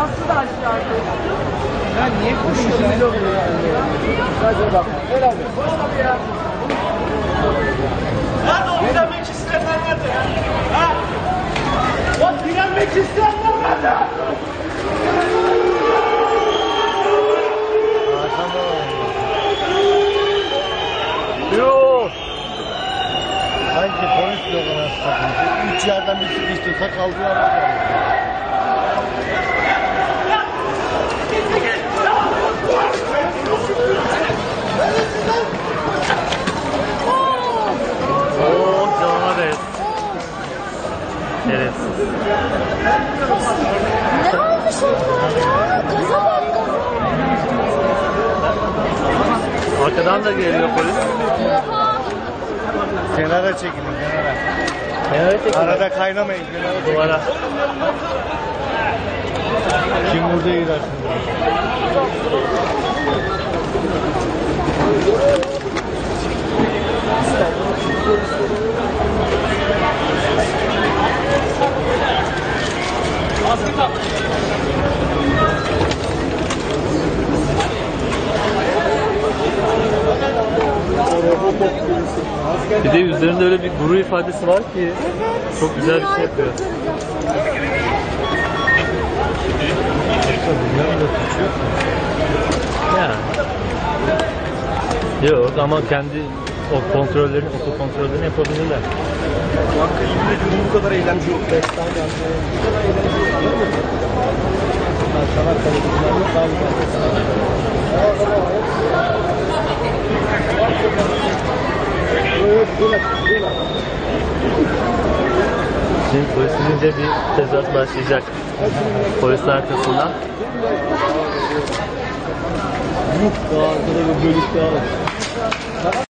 Şansı da aşağıda. Ya niye konuşuyorsun? Hadi bak. Ver abi. Nerede o direnmek isteyenler nerede ya? Ha? O direnmek isteyenler nerede? Yok. Sanki polis yok anasını satayım. Üç yerden bir sıkıştırsa kaldırıyorlar. Şerefsiz. Ne olmuş onlar ya? Gaza bak gaza. Arkadan da geliyor polis. Kenara çekilin kenara. Evet. Arada kaynamayın kenara çekilin. Duvara. Kim burada gidersin? Bir de yüzlerinde öyle bir gurur ifadesi var ki çok güzel bir şey yapıyor. Yani. Yok ama kendi o kontrollerini, oto kontrollerini yapabilirler. Ediyorum bu kadar eğlence yok. Destan geldi. Bu kadar eğlence yok. Çanakkale'dekiler yok. Daha. Şimdi polis gidince bir tezat başlayacak. Polisin arkasından. Daha arkada bir bölük daha var.